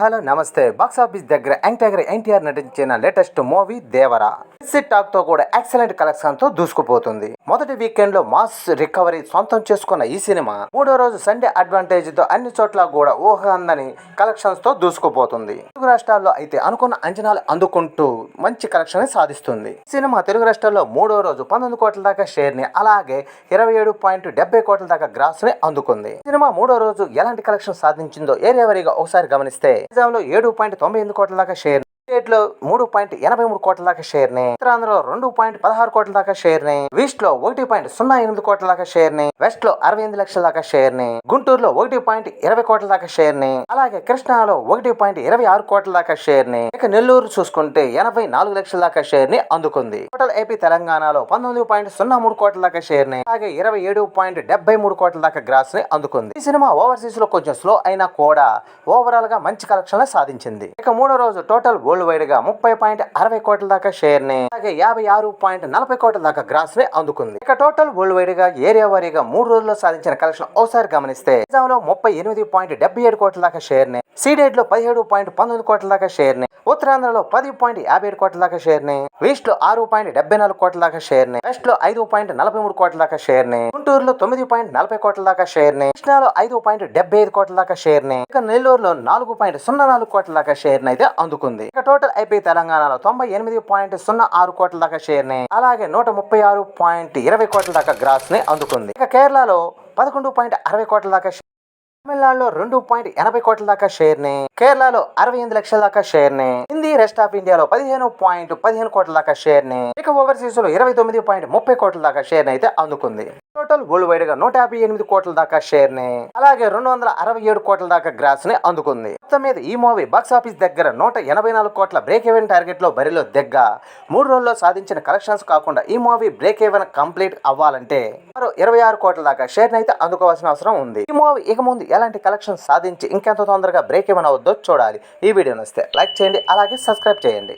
Hello నమస్తే. Box office దగ్గర young NTR నటించిన లేటెస్ట్ మూవీ దేవరా. సిట్ టాక్తో కూడా ఎక్సలెంట్ కలెక్షన్తో దూసుకుపోతుంది. మొదటి వీకెండ్లో మాస్ రికవరీ సొంతం చేసుకున్న ఈ సినిమా. మూడో రోజు సండే అడ్వాంటేజ్తో అన్ని చోట్ల కూడా ఊహ అందని కలెక్షన్స్తో దూసుకుపోతుంది. తెలుగు రాష్ట్రాల్లో అయితే అనుకున్న అంచనాలు అందుకుంటూ మంచి కలెక్షన్ సాధిస్తుంది. సినిమా తెలుగు రాష్ట్రాల్లో మూడో రోజు పంతొమ్మిది కోట్ల దాకా షేర్ని అలాగే ఇరవై ఏడు పాయింట్ డెబ్బై కోట్ల దాకా గ్రాస్ని అందుకుంది. సినిమా మూడో రోజు ఎలాంటి కలెక్షన్ సాధించిందో ఏరియా వారీగా ఒకసారి గమనిస్తే నిజాంలో ఏడు పాయింట్ తొంభై ఎనిమిది కోట్ల దాకా షేర్ స్టేట్లో మూడు పాయింట్ ఎనభై మూడు కోట్ల దాకా షేర్ని ఉత్తరాంధ్రలో రెండు పాయింట్ పదహారు కోట్ల దాకా షేర్ని ఈస్ట్లో ఒకటి పాయింట్ సున్నా ఎనిమిది కోట్ల దాకా షేర్ని వెస్ట్లో అరవై ఎనిమిది లక్షల దాకా షేర్ని గుంటూరులో ఒకటి పాయింట్ ఇరవై కోట్ల దాకా షేర్ని అలాగే కృష్ణాలో ఒకటి పాయింట్ ఇరవై ఆరు కోట్ల దాకా షేర్ని ఇక నెల్లూరు చూసుకుంటే ఎనభై నాలుగు లక్షల దాకా షేర్ని అందుకుంది. టోటల్ ఏపీ తెలంగాణలో పంతొమ్మిది పాయింట్ సున్నా మూడు కోట్ల దాకా షేర్ని అలాగే ఇరవై ఏడు పాయింట్ డెబ్బై మూడు కోట్ల దాకా గ్రాస్ని అందుకుంది. ఈ సినిమా ఓవర్సీస్లో కొంచెం స్లో అయినా కూడా ఓవరాల్గా మంచి కలెక్షన్ సాధించింది. ఇక మూడో రోజు టోటల్ వరల్డ్ వైడ్గా ముప్పై పాయింట్ అరవై కోట్ల దాకా షేర్ని అలాగే యాభై ఆరు పాయింట్ నలభై కోట్ల దాకా గ్రాస్ని అందుకుంది ఇక టోటల్ వరల్డ్ వైడ్గా ఏరియా వారీగా మూడు రోజుల్లో సాధించిన కలెక్షన్ ఒకసారి గమనిస్తే నిజాంలో ముప్పై ఎనిమిది పాయింట్ డెబ్బై ఏడు కోట్ల దాకా షేర్ని సీడెడ్లో పదిహేడు పాయింట్ పంతొమ్మిది కోట్ల దాకా షేర్ని ఉత్తరాంధ్రలో పది పాయింట్ యాభై ఏడు కోట్ల దాకా షేర్ని ఈస్ట్లో ఆరు పాయింట్ డెబ్బై నాలుగు కోట్ల దాకా షేర్ని వెస్ట్లో ఐదు పాయింట్ నలభై మూడు కోట్ల దాకా షేర్ని గుంటూరులో తొమ్మిది పాయింట్ నలభై కోట్ల దాకా షేర్ని కృష్ణాలో ఐదు పాయింట్ డెబ్బై ఐదు కోట్ల దాకా షేర్ని ఇక నెల్లూరులో నాలుగు పాయింట్ సున్నా నాలుగు కోట్ల దాకా షేర్ని అయితే అందుకుంది ఇక టోటల్ అయిపోయి తెలంగాణలో తొంభై ఎనిమిది పాయింట్ సున్నా ఆరు కోట్ల దాకా షేర్ని అలాగే నూట ముప్పై ఆరు పాయింట్ ఇరవై కోట్ల దాకా గ్రాస్ని అందుకుంది. ఇక కేరళలో పదకొండు పాయింట్ అరవై కోట్ల దాకా తమిళనాడులో రెండు పాయింట్ ఎనభై కోట్ల దాకా షేర్ని కేరళలో అరవై ఎనిమిది లక్షల దాకా షేర్ని హిందీ రెస్ట్ ఆఫ్ ఇండియాలో పదిహేను పాయింట్ పదిహేను కోట్ల దాకా షేర్ని ఇక ఓవర్సీస్లో ఇరవై తొమ్మిది పాయింట్ ముప్పై కోట్ల దాకా షేర్ అయితే అందుకుంది. టోటల్ వరల్డ్ వైడ్గా నూట యాభై ఎనిమిది కోట్ల దాకా షేర్ని అలాగే రెండు వందల అరవై ఏడు కోట్ల దాకా గ్రాస్ని అందుకుంది. మొత్తం మీద ఈ మూవీ బాక్స్ ఆఫీస్ దగ్గర నూట ఎనభై నాలుగు కోట్ల బ్రేక్ ఈవెన్ టార్గెట్లో బరిలో దగ్గ. మూడు రోజుల్లో సాధించిన కలెక్షన్స్ కాకుండా ఈ మూవీ బ్రేక్ ఈవెన్ కంప్లీట్ అవ్వాలంటే మరో ఇరవై ఆరు కోట్ల దాకా షేర్ అయితే అందుకోవాల్సిన అవసరం ఉంది. ఈ మూవీ ఇక ముందు ఎలాంటి కలెక్షన్ సాధించి ఇంకెంత తొందరగా బ్రేక్ ఈవెన్ అవుద్దో చూడాలి. ఈ వీడియో నస్తే లైక్ చేయండి అలాగే సబ్స్క్రైబ్ చేయండి.